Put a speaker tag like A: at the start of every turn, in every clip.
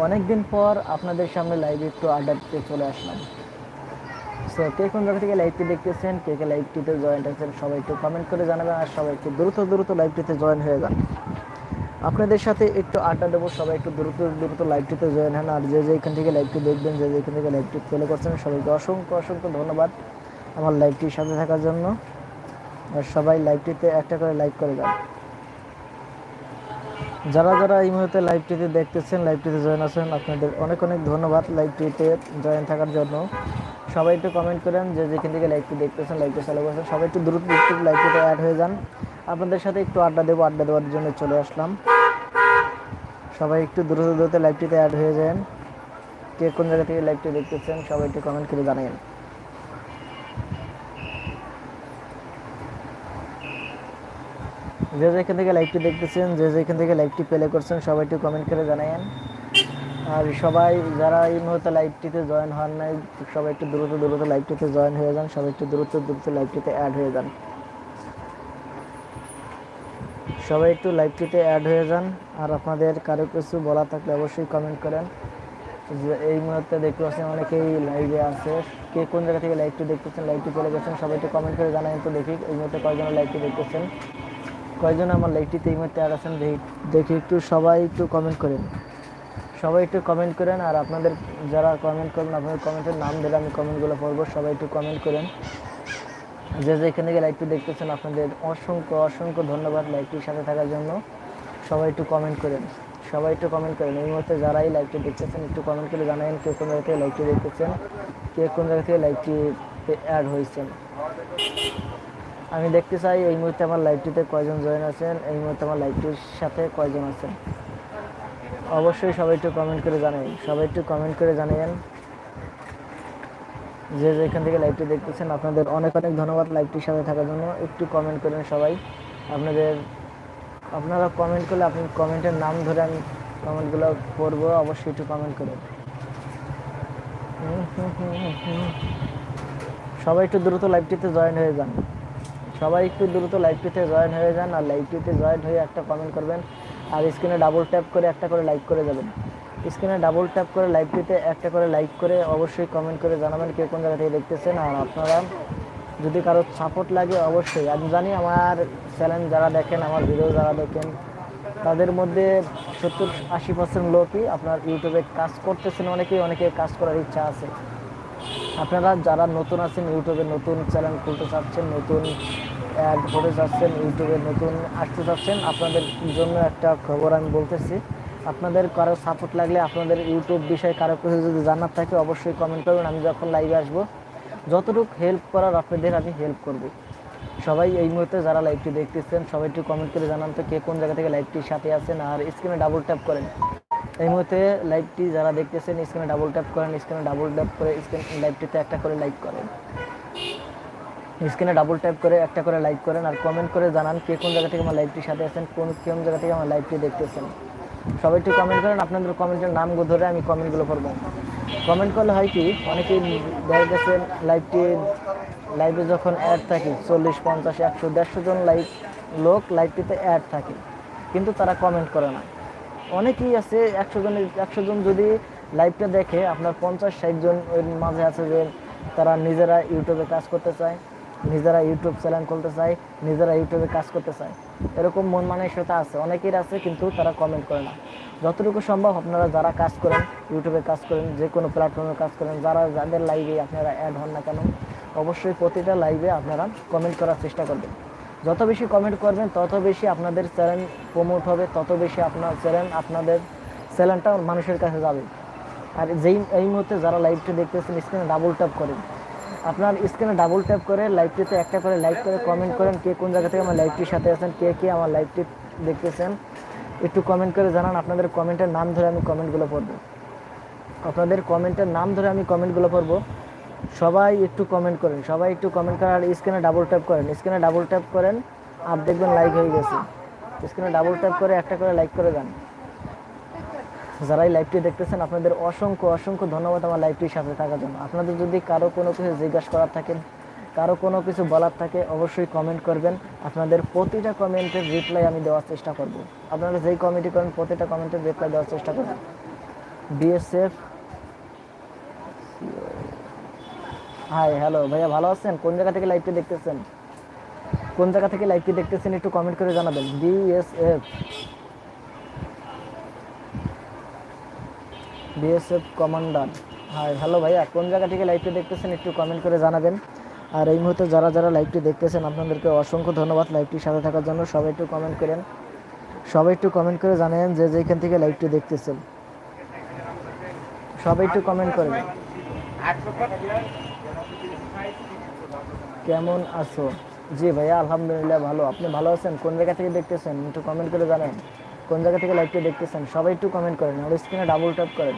A: অনেক দিন পর আপনাদের সামনে লাইভে একটু আড্ডা দিতে চলে আসলাম। সো কে কোন জায়গা থেকে লাইভটি দেখতেছেন, কে কে লাইভটিতে জয়েন্ট আছেন, সবাই একটু কমেন্ট করে জানাবেন আর সবাই একটু দ্রুত দ্রুত লাইভটিতে জয়েন হয়ে যান। আপনাদের সাথে একটু আড্ডা দেবো, সবাই একটু দ্রুত দ্রুত লাইভটিতে জয়েন হন আর যে যে এখান থেকে লাইভটি দেখবেন, যে যেখান থেকে লাইভটি প্লে করছেন, সবাইকে অসংখ্য অসংখ্য ধন্যবাদ আমার লাইভটির সাথে থাকার জন্য। আর সবাই লাইভটিতে একটা করে লাইক করে যান। যারা যারা এই মুহূর্তে লাইভটিতে দেখতেছেন লাইভটিতে জয়েন আছেন, আপনাদের অনেক অনেক ধন্যবাদ লাইভটিতে জয়েন থাকার জন্য। সবাই একটু কমেন্ট করেন যে যেখান থেকে লাইভটি দেখতেছেন লাইভটি চালু করছেন। সবাই একটু দ্রুত দ্রুত লাইভটিতে অ্যাড হয়ে যান। আপনাদের সাথে একটু আড্ডা দেবো, আড্ডা দেওয়ার জন্য চলে আসলাম। সবাই একটু দ্রুত দ্রুত লাইভটিতে অ্যাড হয়ে যান। কে কোন জায়গা থেকে লাইভটি দেখতেছেন, সবাই একটু কমেন্ট করে জানাবেন যে যেখান থেকে লাইভটি দেখতেছেন, যে যেখান থেকে লাইভটি প্লে করছেন, সবাই একটু কমেন্ট করে জানাবেন আর সবাই যারা এই মুহূর্তে লাইভটিতে জয়েন হন নাই, সবাই একটু দ্রুত দ্রুত লাইভটিতে জয়েন হয়ে যান, সবাই একটু দ্রুত দ্রুত লাইভটিতে অ্যাড হয়ে যান। সবাই একটু লাইভটিতে অ্যাড হয়ে যান, আর আপনাদের কারও কিছু বলা থাকলে অবশ্যই কমেন্ট করেন। যে এই মুহূর্তে দেখতে পাচ্ছেন অনেকেই লাইভে আছে। কে কোন জায়গা থেকে লাইভটি দেখতেছেন লাইভটি চলে গেছেন সবাই একটু কমেন্ট করে জানান তো দেখি, এই মুহূর্তে কয়জন লাইভটি দেখতেছেন। কয়জন আমার লাইভটিতে এই মুহূর্তে অ্যাড আছেন দেখি একটু সবাই একটু কমেন্ট করেন সবাই একটু কমেন্ট করেন আর আপনাদের যারা কমেন্ট করবেন, আপনাদের কমেন্টের নাম দিলে আমি কমেন্টগুলো পড়ব, সবাই একটু কমেন্ট করেন। যে যেখান থেকে লাইভটি দেখতেছেন, আপনাদের অসংখ্য অসংখ্য ধন্যবাদ লাইভটির সাথে থাকার জন্য। সবাই একটু কমেন্ট করেন, সবাই একটু কমেন্ট করেন। এই মুহূর্তে যারাই লাইভটি দেখতেছেন, একটু কমেন্ট করে জানাবেন কে কোন জায়গা থেকে লাইভটি দেখতেছেন, কে কোন জায়গা থেকে লাইভটি অ্যাড হয়েছেন। আমি দেখতে চাই এই মুহূর্তে আমার লাইভটিতে কয়জন জয়েন আছেন, এই মুহূর্তে আমার লাইভটির সাথে কয়জন আছেন? অবশ্যই সবাই একটু কমেন্ট করে জানাই। সবাই একটু কমেন্ট করে জানাবেন যে যেখান থেকে লাইভটি দেখতেছেন, আপনাদের অনেক অনেক ধন্যবাদ লাইভটির সাথে থাকার জন্য। একটু কমেন্ট করেন সবাই। আপনাদের, আপনারা কমেন্ট করলে আপনি কমেন্টের নাম ধরে আমি কমেন্টগুলো পড়ব, অবশ্যই একটু কমেন্ট করুন। সবাই একটু দ্রুত লাইভটিতে জয়েন হয়ে যান। সবাই একটু দ্রুত লাইভটিতে জয়েন হয়ে যান আর লাইভটিতে জয়েন হয়ে একটা কমেন্ট করবেন আর স্ক্রিনে ডাবল ট্যাপ করে একটা করে লাইক করে যাবেন। স্ক্রিনে ডাবল ট্যাপ করে লাইভটিতে একটা করে লাইক করে অবশ্যই কমেন্ট করে জানাবেন কে কোন জায়গা থেকে দেখতেছেন আর আপনারা যদি কারও সাপোর্ট লাগে অবশ্যই। আমি জানি আমার চ্যানেল যারা দেখেন, আমার ভিডিও যারা দেখেন, তাদের মধ্যে সত্তর আশি পার্সেন্ট লোকই আপনার ইউটিউবে কাজ করতেছেন। অনেকেই অনেকে কাজ করার ইচ্ছা আছে। আপনারা যারা নতুন আছেন, ইউটিউবে নতুন চ্যানেল খুলতে চাচ্ছেন, নতুন অ্যাড হতে চাচ্ছেন, ইউটিউবে নতুন আসতে চাচ্ছেন, আপনাদের জন্য একটা খবর আমি বলতেছি। আপনাদের কারও সাপোর্ট লাগলে আপনাদের ইউটিউব বিষয়ে কারও কিছু যদি জানার থাকে, অবশ্যই কমেন্ট করবেন। আমি যখন লাইভে আসব, যতটুকু হেল্প করার আপনাদের আমি হেল্প করব। সবাই এই মুহূর্তে যারা লাইভটি দেখতেছেন, সবাই একটু কমেন্ট করে জানান তো কে কোন জায়গা থেকে লাইভটির সাথে আছেন, আর স্ক্রিনে ডাবল ট্যাপ করেন। এই মুহূর্তে লাইভটি যারা দেখতেছেন স্ক্রিনে ডাবল ট্যাপ করেন স্ক্রিনে ডাবল ট্যাপ করে স্ক্রিন লাইভটিতে একটা করে লাইক করেন। স্ক্রিনে ডাবল ট্যাপ করে একটা করে লাইক করেন আর কমেন্ট করে জানান কে কোন জায়গা থেকে আমার লাইভটির সাথে আছেন, কোন কোন জায়গা থেকে আমার লাইভটি দেখতেছেন। সবাই একটু কমেন্ট করেন, আপনাদের কমেন্টের নামগুলো ধরে আমি কমেন্টগুলো করব। কমেন্ট করলে হয় কি, অনেকেই দেখা গেছে লাইভটি লাইভে যখন অ্যাড থাকে, চল্লিশ, পঞ্চাশ, একশো, দেড়শো জন লাইভ লোক লাইভটিতে অ্যাড থাকে। কিন্তু তারা কমেন্ট করে না। অনেকেই আছে, একশো জনের, একশো জন যদি লাইভটা দেখে, আপনার পঞ্চাশ, ষাট জন এর মাঝে আছে যে তারা নিজেরা ইউটিউবে কাজ করতে চায়, নিজেরা ইউটিউব চ্যানেল খুলতে চায়, নিজেরা ইউটিউবে কাজ করতে চায়, এরকম মন মানসিকতা আছে। অনেকের আছে, কিন্তু তারা কমেন্ট করে না। যতটুকু সম্ভব আপনারা যারা কাজ করেন, ইউটিউবে কাজ করেন, যে কোনো প্ল্যাটফর্মে কাজ করেন, যারা যাদের লাইভে আপনারা অ্যাড হন না কেন, অবশ্যই প্রতিটা লাইভে আপনারা কমেন্ট করার চেষ্টা করবেন। যত বেশি কমেন্ট করবেন, তত বেশি আপনাদের চ্যানেল প্রমোট হবে, তত বেশি আপনার চ্যানেল আপনাদের চ্যানেলটা মানুষের কাছে যাবে। আর যেই, এই মুহূর্তে যারা লাইভটা দেখতেছেন স্ক্রিনে ডাবল ট্যাপ করেন। আপনার স্ক্রিনে ডাবল ট্যাপ করে লাইভটিতে একটা করে লাইক করে কমেন্ট করেন, কে কোন জায়গা থেকে আমার লাইভটির সাথে আছেন, কে কে আমার লাইভটি দেখতেছেন, একটু কমেন্ট করে জানান, আপনাদের কমেন্টের নাম ধরে আমি কমেন্টগুলো পড়ব। আপনাদের কমেন্টের নাম ধরে আমি কমেন্টগুলো পড়ব। সবাই একটু কমেন্ট করেন, সবাই একটু কমেন্ট করেন, আর স্ক্রিনে ডাবল ট্যাপ করেন। স্ক্রিনে ডাবল ট্যাপ করেন, আর দেখবেন লাইক হয়ে গেছে। স্ক্রিনে ডাবল ট্যাপ করে একটা করে লাইক করে যান যারাই লাইভটি দেখতেছেন, আপনাদের অসংখ্য অসংখ্য ধন্যবাদ আমার লাইভটির সাথে থাকার জন্য। আপনাদের যদি কারও কোনো কিছু জিজ্ঞাসা করার থাকেন কারও কোনো কিছু বলার থাকে, অবশ্যই কমেন্ট করবেন। আপনাদের প্রতিটা কমেন্টের রিপ্লাই আমি দেওয়ার চেষ্টা করব। আপনারা যেই কমেন্টই করেন, প্রতিটা কমেন্টের রিপ্লাই দেওয়ার চেষ্টা করবেন। বিএসএফ হাই হ্যালো ভাইয়া, ভালো আছেন? কোন জায়গা থেকে লাইভটি দেখতেছেন? কোন জায়গা থেকে লাইভটি দেখতেছেন একটু কমেন্ট করে জানাবেন। BSF BSF commander hi hello ভাইয়া, কোন জায়গা থেকে লাইভটি দেখতেছেন একটু কমেন্ট করে জানাবেন। আর এই মুহূর্তে যারা যারা লাইভটি দেখতেছেন, আপনাদেরকে অসংখ্য ধন্যবাদ লাইভটির সাথে থাকার জন্য। সবাই একটু কমেন্ট করেন। সবাই একটু কমেন্ট করে জানাবেন যে যেখান থেকে লাইভটি দেখতেছেন। সবাই একটু কমেন্ট করেন। কেমন আছো? জি ভাইয়া, আলহামদুলিল্লাহ ভালো। আপনি ভালো আছেন? কোন জায়গা থেকে দেখতেছেন? একটু কমেন্ট করে জানেন। কোন জায়গা থেকে লাইভটি দেখতেছেন? সবাই একটু কমেন্ট করেন। আর স্ক্রিনে ডাবল ট্যাপ করেন।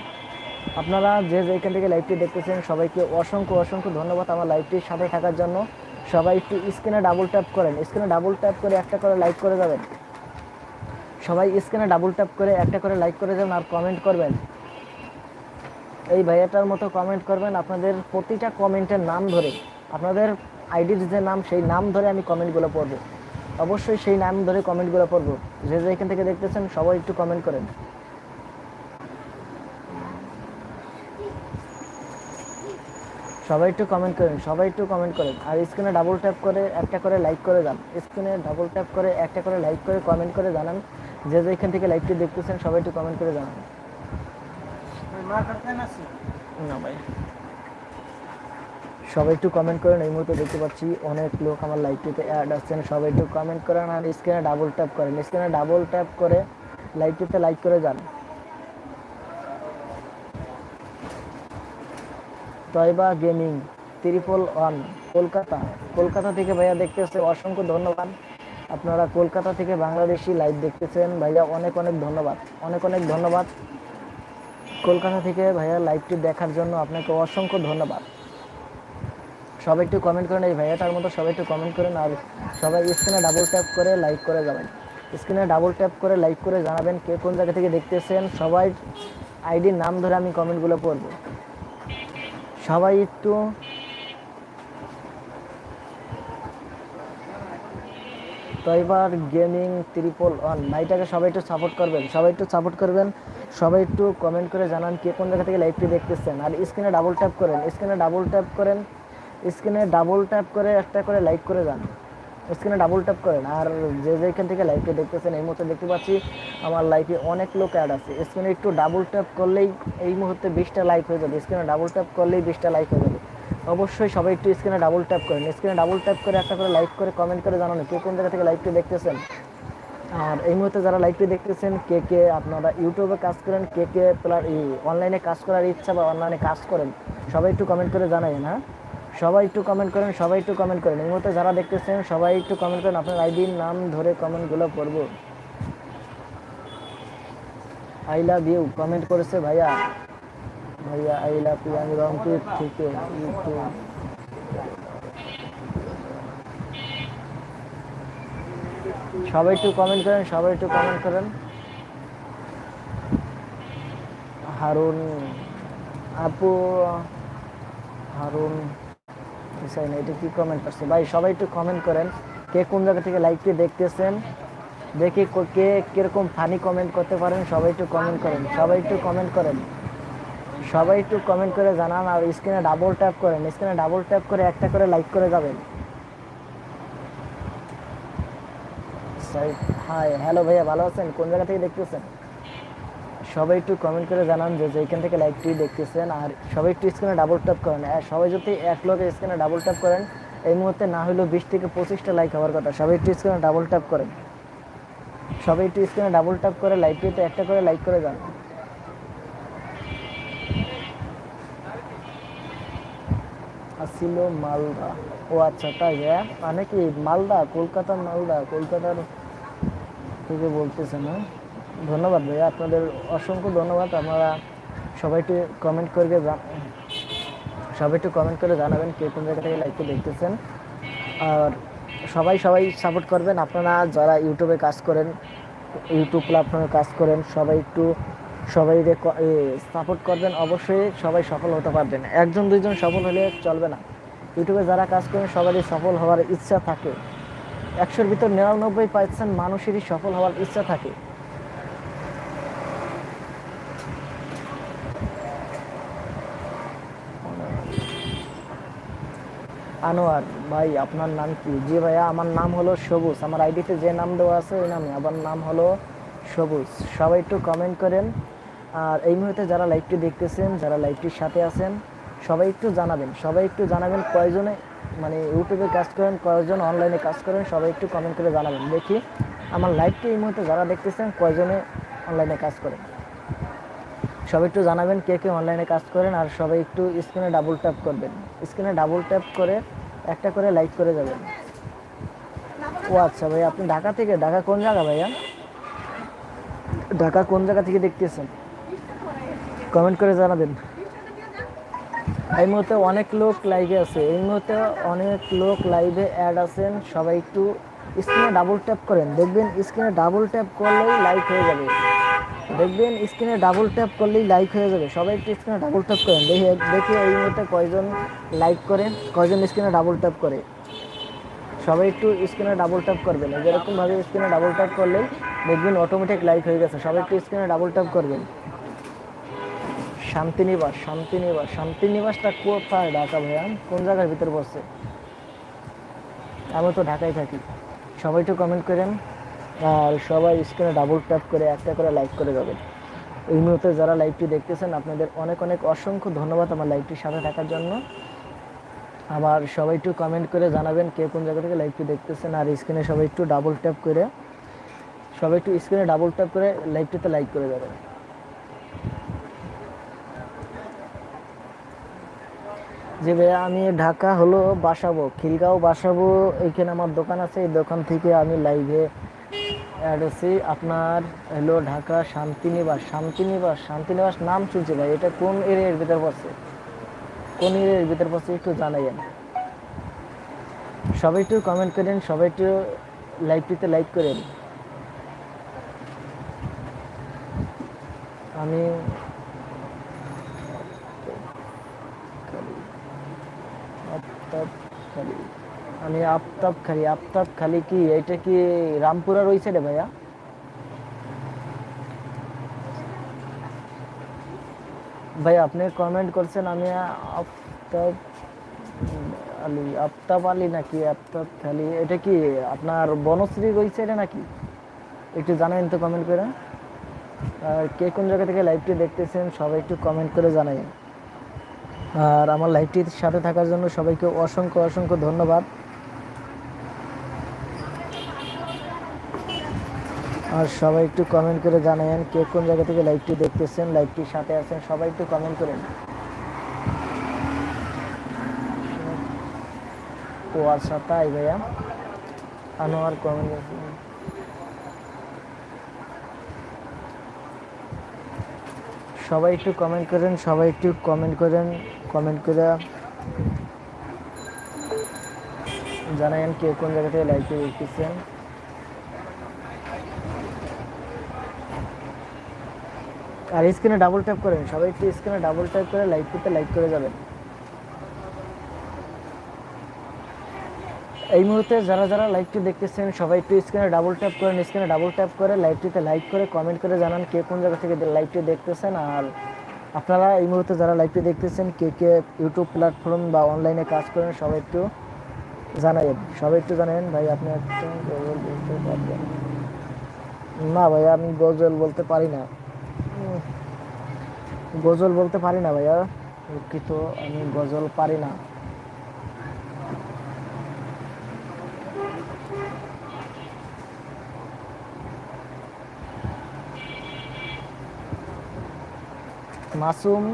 A: আপনারা যে যেখান থেকে লাইভটি দেখতেছেন, সবাইকে অসংখ্য অসংখ্য ধন্যবাদ আমার লাইভটির সাথে থাকার জন্য। সবাই একটু স্ক্রিনে ডাবল ট্যাপ করেন। স্ক্রিনে ডাবল ট্যাপ করে একটা করে লাইক করে যাবেন। সবাই স্ক্রিনে ডাবল ট্যাপ করে একটা করে লাইক করে যাবেন আর কমেন্ট করবেন। এই ভাইয়াটার মতো কমেন্ট করবেন। আপনাদের প্রতিটা কমেন্টের নাম ধরে। আপনাদের আইডির যে নাম সেই নাম ধরে আমি কমেন্টগুলো পড়ব। অবশ্যই সেই নাম ধরে কমেন্টগুলো পড়ব। যে যে এখান থেকে দেখতেছেন সবাই একটু কমেন্ট করেন। সবাই একটু কমেন্ট করেন সবাই একটু কমেন্ট করেন। আর স্ক্রিনে ডাবল ট্যাপ করে একটা করে লাইক করে যান। স্ক্রিনে ডাবল ট্যাপ করে একটা করে লাইক করে কমেন্ট করে জানান। যে যে এখান থেকে লাইকটি দেখতেছেন সবাই একটু কমেন্ট করে জানান। না ভাই। সবাই একটু কমেন্ট করেন। এই মুহূর্তে দেখতে পাচ্ছি অনেক লোক আমার লাইভটিতে অ্যাড আসছেন। সবাই একটু কমেন্ট করেন আর স্ক্রিনে ডাবল ট্যাপ করেন। স্ক্রিনে ডাবল ট্যাপ করে লাইভটিতে লাইক করে যান। Toyba gaming triple one Kolkata Kolkata থেকে ভাইয়া দেখতেছে, অসংখ্য ধন্যবাদ। আপনারা কলকাতা থেকে বাংলাদেশি লাইভ দেখতেছেন। ভাইয়া অনেক অনেক ধন্যবাদ। অনেক অনেক ধন্যবাদ। কলকাতা থেকে ভাইয়া লাইভটি দেখার জন্য আপনাকে অসংখ্য ধন্যবাদ। সবাই একটু কমেন্ট করেন, এই ভাইয়াটার মতো সবাই একটু কমেন্ট করেন আর সবাই স্ক্রিনে ডাবল ট্যাপ করে লাইক করে যাবেন। স্ক্রিনে ডাবল ট্যাপ করে লাইক করে জানাবেন কে কোন জায়গা থেকে দেখতেছেন, সবাই আইডির নাম ধরে আমি কমেন্টগুলো পড়ব। সবাই একটু তো এবার গেমিং ত্রিপল ওয়ান ভাইটাকে সবাই একটু সাপোর্ট করবেন, সবাই একটু সাপোর্ট করবেন, সবাই একটু কমেন্ট করে জানান কে কোন জায়গা থেকে লাইভটি দেখতেছেন। আর স্ক্রিনে ডাবল ট্যাপ করেন স্ক্রিনে ডাবল ট্যাপ করেন স্ক্রিনে ডাবল ট্যাপ করে একটা করে লাইক করে যান। স্ক্রিনে ডাবল ট্যাপ করেন। আর যে যেখান থেকে লাইভটি দেখতেছেন, এই মুহূর্তে দেখতে পাচ্ছি আমার লাইভে অনেক লোক অ্যাড আছে। স্ক্রিনে একটু ডাবল ট্যাপ করলেই এই মুহূর্তে বিশটা লাইক হয়ে যাবে। স্ক্রিনে ডাবল ট্যাপ করলেই বিশটা লাইক হয়ে যাবে। অবশ্যই সবাই একটু স্ক্রিনে ডাবল ট্যাপ করেন। স্ক্রিনে ডাবল ট্যাপ করে একটা করে লাইক করে কমেন্ট করে জানানো। কে কোন জায়গা থেকে লাইভটি দেখতেছেন? আর এই মুহূর্তে যারা লাইভটি দেখতেছেন, কে কে আপনারা ইউটিউবে কাজ করেন, কে কে প্লার অনলাইনে কাজ করার ইচ্ছা বা অনলাইনে কাজ করেন, সবাই একটু কমেন্ট করে জানাবেন হ্যাঁ? সবাই একটু কমেন্ট করেন, সবাই একটু কমেন্ট করেন। এই মুহূর্তে যারা দেখতেছেন, সবাই একটু কমেন্ট করেন। আপনার আইডির নাম ধরে কমেন্টগুলো পড়ব আই লাভ ইউ কমেন্ট করেছে ভাইয়া। ভাইয়া আই লাভ ইউ আমি রংপুর থেকে। সবাই একটু কমেন্ট করেন, সবাই একটু কমেন্ট করেন। হারুন, আপু, হারুন। হুসাইন এটা কি কমেন্ট করছে? ভাই, সবাই একটু কমেন্ট করেন, কে কোন জায়গা থেকে লাইভটি দেখতেছেন? দেখি কে কীরকম ফানি কমেন্ট করতে পারেন, সবাই একটু কমেন্ট করেন, সবাই একটু কমেন্ট করেন। সবাই একটু কমেন্ট করে জানান আর স্ক্রিনে ডাবল ট্যাপ করেন স্ক্রিনে ডাবল ট্যাপ করে একটা করে লাইক করে যাবেন। হাই হ্যালো ভাইয়া, ভালো আছেন? কোন জায়গা থেকে দেখতেছেন? সবাই একটু কমেন্ট করে জানান যে যেখান থেকে লাইভটি দেখতেছেন, আর সবাই একটু স্ক্রিনে ডাবল ট্যাপ করেন। সবাই যদি এক লোকের স্ক্রিনে ডাবল ট্যাপ করেন, এই মুহূর্তে না হলেও বিশ থেকে পঁচিশটা লাইক হওয়ার কথা। সবাই একটু স্ক্রিনে ডাবল ট্যাপ করেন। সবাই একটু স্ক্রিনে ডাবল ট্যাপ করে লাইভটিতে একটা করে লাইক করে যান। আসিল মালদা। ও আচ্ছা তাই হ্যাঁ মানে কি মালদা? কলকাতার মালদা? কলকাতার থেকে বলতেছে না? ধন্যবাদ ভাইয়া। আপনাদের অসংখ্য ধন্যবাদ। আপনারা সবাই একটু কমেন্ট করবে সবাই একটু কমেন্ট করে জানাবেন কে কোন জায়গা থেকে লাইভটি দেখতেছেন। আর সবাই সবাই সাপোর্ট করবেন। আপনারা যারা ইউটিউবে কাজ করেন ইউটিউব প্ল্যাটফর্মে কাজ করেন, সবাই একটু, সবাই সাপোর্ট করবেন, অবশ্যই সবাই সফল হতে পারবেন। একজন, দুইজন সফল হলে চলবে না। ইউটিউবে যারা কাজ করেন, সবারই সফল হওয়ার ইচ্ছা থাকে। একশোর ভিতর নিরানব্বই পার্সেন্ট মানুষেরই সফল হওয়ার ইচ্ছা থাকে। আনোয়ার, ভাই আপনার নাম কি? জি ভাইয়া, আমার নাম হলো সবুজ। আমার আইডিতে যে নাম দেওয়া আছে ওই নামে। আমার নাম হলো সবুজ। সবাই একটু কমেন্ট করেন। আর এই মুহূর্তে যারা লাইভটি দেখতেছেন, যারা লাইভটির সাথে আছেন, সবাই একটু জানাবেন। সবাই একটু জানাবেন কয়জনে মানে ইউটিউবে কাজ করেন, কয়জন অনলাইনে কাজ করেন, সবাই একটু কমেন্ট করে জানাবেন। দেখি আমার লাইভটি এই মুহূর্তে যারা দেখতেছেন, কয়জনে অনলাইনে কাজ করেন? সবাই একটু জানাবেন কে কে অনলাইনে কাজ করেন, আর সবাই একটু স্ক্রিনে ডাবল ট্যাপ করবেন। স্ক্রিনে ডাবল ট্যাপ করে একটা করে লাইক করে যাবেন। ও আচ্ছা ভাই, আপনি ঢাকা থেকে, ঢাকা কোন জায়গা ভাইয়া? ঢাকা কোন জায়গা থেকে দেখতেছেন? কমেন্ট করে জানাবেন। এই মুহূর্তে অনেক লোক লাইভে আছে। এই মুহূর্তে অনেক লোক লাইভে অ্যাড আছেন। সবাই একটু স্ক্রিনে ডাবল ট্যাপ করেন। দেখবেন স্ক্রিনে ডাবল ট্যাপ করলেই লাইক হয়ে যাবে। দেখবেন স্ক্রিনে ডাবল ট্যাপ করলেই লাইক হয়ে যাবে। সবাই একটু স্ক্রিনে ডাবল ট্যাপ করেন। দেখি দেখি এই মুহূর্তে কয়জন লাইক করে, কয়জন স্ক্রিনে ডাবল ট্যাপ করে। সবাই একটু স্ক্রিনে ডাবল ট্যাপ করবেন। যেরকমভাবে স্ক্রিনে ডাবল ট্যাপ করলেই দেখবেন অটোমেটিক লাইক হয়ে গেছে। সবাই একটু স্ক্রিনে ডাবল ট্যাপ করবেন। শান্তিনিবাস শান্তিনিবাস, শান্তিনিবাসটা কোথায় ঢাকা ভাইয়া? কোন জায়গার ভিতরে বসছে আমি তো ঢাকায় থাকি। সবাই একটু কমেন্ট করেন। আর সবাই স্ক্রিনে ডাবল ট্যাপ করে একটা করে লাইক করে যাবেন। এই মুহূর্তে যারা লাইভটি দেখতেছেন, আপনাদের অনেক অনেক অসংখ্য ধন্যবাদ আমার লাইভটির সাথে থাকার জন্য। আবার সবাই একটু কমেন্ট করে জানাবেন কে কোন জায়গা থেকে লাইভটি দেখতেছেন, আর স্ক্রিনে সবাই একটু ডাবল ট্যাপ করে, সবাই একটু স্ক্রিনে ডাবল ট্যাপ করে লাইভটিতে লাইক করে যাবেন। যে ভাইয়া, আমি ঢাকা হলো বাসাবো, খিলগাঁও বাসাবো এইখানে আমার দোকান আছে, এই দোকান থেকে আমি লাইভে অ্যাড আছি আপনার, হলো ঢাকা শান্তিনিবাস শান্তিনিবাস শান্তিনিবাস নাম শুনছি ভাই, এটা কোন এরিয়ার ভিতর পড়ছে? কোন এরিয়ার ভিতর পড়ছে একটু জানাইয়েন। সবাই একটু কমেন্ট করেন, সবাই একটু লাইভটিতে লাইক করেন। আমি আফতাব খালি আমি আফতাব খালি আফতাব খালি কি? এটা কি রামপুরা রয়েছে রে ভাইয়া? ভাই, আপনি কমেন্ট করছেন, আমি আফতাব আলী আফতাব আলী নাকি আফতাব খালি? এটা কি আপনার বনশ্রী রয়েছে এটা নাকি? একটু জানাবেন তো কমেন্ট করে। আর কে কোন জায়গা থেকে লাইভটি দেখতেছেন, সবাই একটু কমেন্ট করে জানাবেন। আর আমার লাইভটির সাথে থাকার জন্য সবাইকে অসংখ্য অসংখ্য ধন্যবাদ। আর সবাই একটু কমেন্ট করে জানাবেন কে কোন জায়গা থেকে লাইভটি দেখতেছেন লাইভটির সাথে আছেন, সবাই একটু কমেন্ট করেন। ও আচ্ছা তাই ভাইয়া। আনোয়ার কমেন্ট সবাই একটু কমেন্ট করেন, সবাই একটু কমেন্ট করেন কমেন্ট করে জানাবেন কে কোন জায়গা থেকে লাইভটি দেখতেছেন। আর স্ক্রিনে ডাবল ট্যাপ করেন সবাই একটু স্ক্রিনে ডাবল ট্যাপ করে লাইভটিতে লাইক করে যাবেন। এই মুহূর্তে যারা যারা লাইভটি দেখতেছেন, সবাই একটু স্ক্রিনে ডাবল ট্যাপ করেন স্ক্রিনে ডাবল ট্যাপ করে লাইভটিতে লাইক করে কমেন্ট করে জানান কে কোন জায়গা থেকে লাইভটি দেখতেছেন। আর আপনারা এই মুহূর্তে যারা লাইভটি দেখতেছেন, কে কে ইউটিউব প্ল্যাটফর্ম বা অনলাইনে কাজ করেন, সবাই একটু জানাবেন সবাই একটু জানাবেন ভাই, আপনি না ভাইয়া আমি গজল বলতে পারি না। গজল বলতে পারি না ভাইয়া। দুঃখিত, আমি গজল পারি না। মাসুম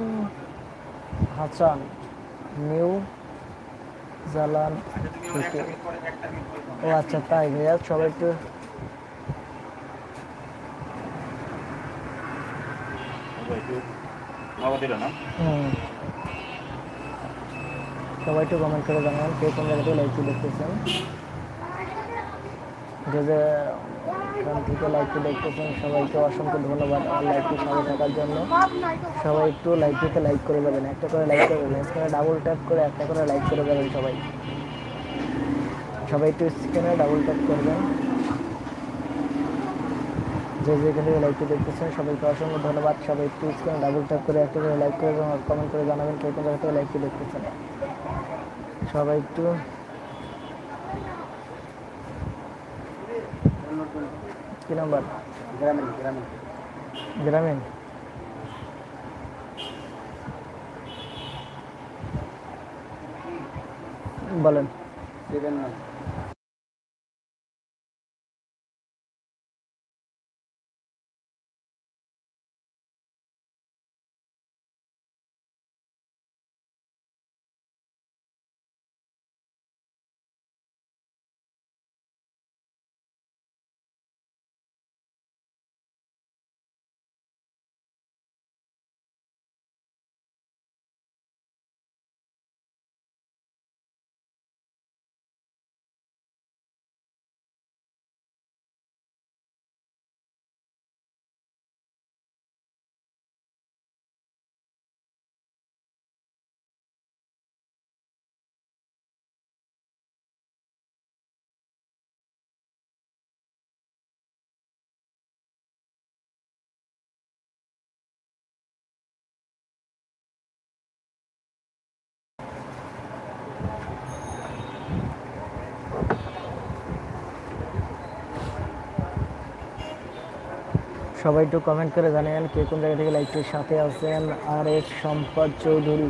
A: হাসান, নিউ জালান ও আচ্ছা তাই ভাইয়া, সবাই একটু সবাই একটু কমেন্ট করে জানাবেন কে কোন জায়গাতে লাইভটি দেখতেছেন? যে যে এখান থেকে লাইভটি দেখতেছেন, সবাইকে অসংখ্য ধন্যবাদ আমার লাইভটি সাথে থাকার জন্য। সবাই একটু লাইভটিতে লাইক করে যাবেন, একটা করে লাইক করে যাবেন স্ক্রিনে ডাবল ট্যাপ করে একটা করে লাইক করে যাবেন সবাই। সবাই একটু স্ক্রিনে ডাবল ট্যাপ করবেন। যে যেখান থেকে লাইভটি দেখতেছেন সবাইকে অসংখ্য ধন্যবাদ। সবাই একটু স্ক্রিনে ডাবল ট্যাপ করে একটা করে লাইক করে এবং কমেন্ট করে জানাবেন কে কোন জায়গা থেকে লাইভটি দেখতেছেন সবাই একটু কি নাম্বার
B: গ্রামীণ। গ্রামীণ
A: গ্রামীণ বলেন।
B: সেভেন নাইন
A: সবাই একটু কমেন্ট করে জানেন কে কোন জায়গা থেকে লাইভটির সাথে আছেন। আর এস সম্পদ চৌধুরী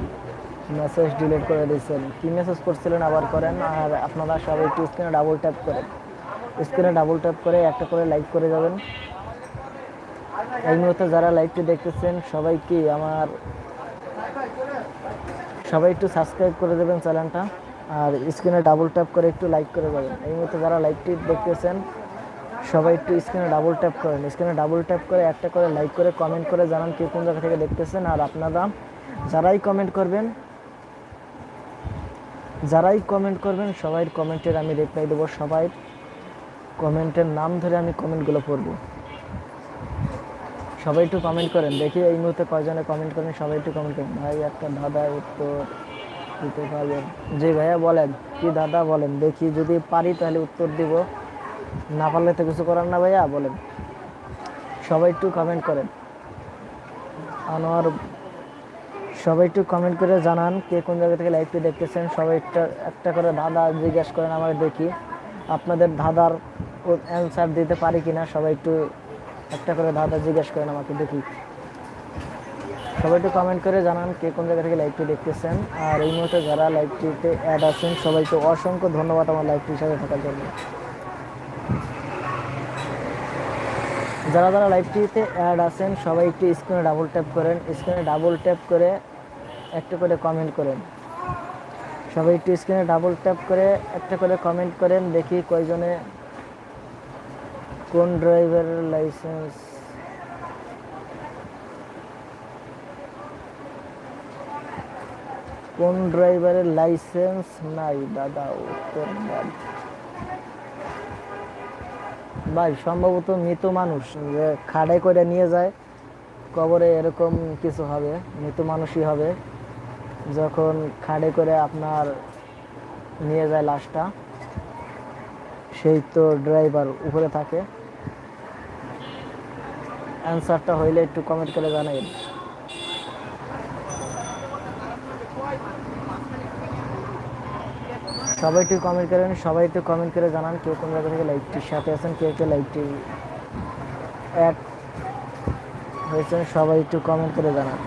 A: মেসেজ ডিলিট করে দিয়েছেন। কি মেসেজ করছিলেন আবার করেন? আর আপনারা সবাই একটু স্ক্রিনে ডাবল ট্যাপ করেন। স্ক্রিনে ডাবল ট্যাপ করে একটা করে লাইক করে যাবেন। এই মুহূর্তে যারা লাইভটি দেখতেছেন সবাই কি আমার সবাই একটু সাবস্ক্রাইব করে দেবেন চ্যানেলটা আর স্ক্রিনে ডাবল ট্যাপ করে একটু লাইক করে যাবেন। এই মুহূর্তে যারা লাইভটি দেখতেছেন সবাই একটু স্ক্রিনে ডাবল ট্যাপ করেন। স্ক্রিনে ডাবল ট্যাপ করে একটা করে লাইক করে কমেন্ট করে জানান কে কোন জায়গা থেকে দেখতেছেন আর আপনারা যারাই কমেন্ট করবেন, যারাই কমেন্ট করবেন, সবাই কমেন্টের আমি রিপ্লাই দেবো। সবাই কমেন্টের নাম ধরে আমি কমেন্টগুলো পড়ব। সবাই একটু কমেন্ট করেন। দেখি এই মুহূর্তে কয়জনে কমেন্ট করেন, সবাই একটু কমেন্ট করেন। ভাই, একটা দাদা উত্তর দিতে পারবেন জি, ভাইয়া বলেন, কি দাদা বলেন? দেখি যদি পারি তাহলে উত্তর দিব। না পারলে তো কিছু করার না ভাইয়া, বলেন। সবাই একটু কমেন্ট করেন। আনোয়ার, সবাই একটু কমেন্ট করে জানান কে কোন জায়গা থেকে লাইভটি দেখতেছেন। সবাই একটা একটা করে দাদা জিজ্ঞেস করেন আমার দেখি। আপনাদের দাদার অ্যান্সার দিতে পারি কিনা, সবাই একটু একটা করে দাদা জিজ্ঞেস করেন আমাকে দেখি। সবাই একটু কমেন্ট করে জানান কে কোন জায়গা থেকে লাইভটি দেখতেছেন। আর এই মুহূর্তে যারা লাইভটিতে অ্যাড আছেন, সবাইকে অসংখ্য ধন্যবাদ আমার লাইভটির সাথে থাকার জন্য। যারা যারা লাইভটিতে অ্যাড আছেন, সবাই একটু স্ক্রিনে ডাবল ট্যাপ করেন। স্ক্রিনে ডাবল ট্যাপ করে একটা করে কমেন্ট করেন। সবাই একটু স্ক্রিনে ডাবল ট্যাপ করে একটা করে কমেন্ট করেন, দেখি কয়জনে কোন ড্রাইভারের লাইসেন্স কোন ড্রাইভারের লাইসেন্স নাই? দাদা, উত্তর ভাই, সম্ভবত মৃত মানুষ যে খাড়ে করে নিয়ে যায়, কবরে এরকম কিছু হবে, মৃত মানুষই হবে, যখন খাড়ে করে আপনার নিয়ে যায় লাশটা, সেই তো ড্রাইভার উপরে থাকে। অ্যান্সারটা হইলে একটু কমেন্ট করে জানাবেন। সবাই একটু কমেন্ট করেন সবাই একটু কমেন্ট করে জানান কেউ কোন জায়গা থেকে লাইভটির সাথে আছেন, কেউ কেউ লাইভটি অ্যাড হয়েছেন, সবাই একটু কমেন্ট করে জানান।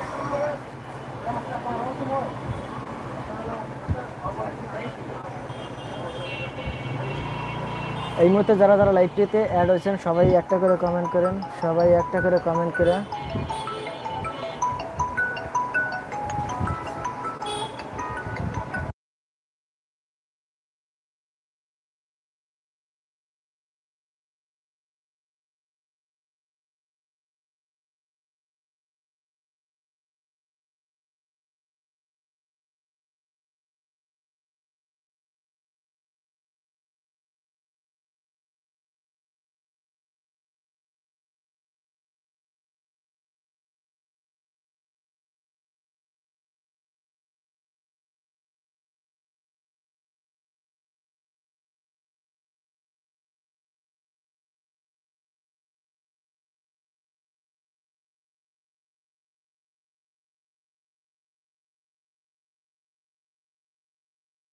A: এই মুহূর্তে যারা যারা লাইভটিতে অ্যাড হয়েছেন, সবাই একটা করে কমেন্ট করেন, সবাই একটা করে কমেন্ট করে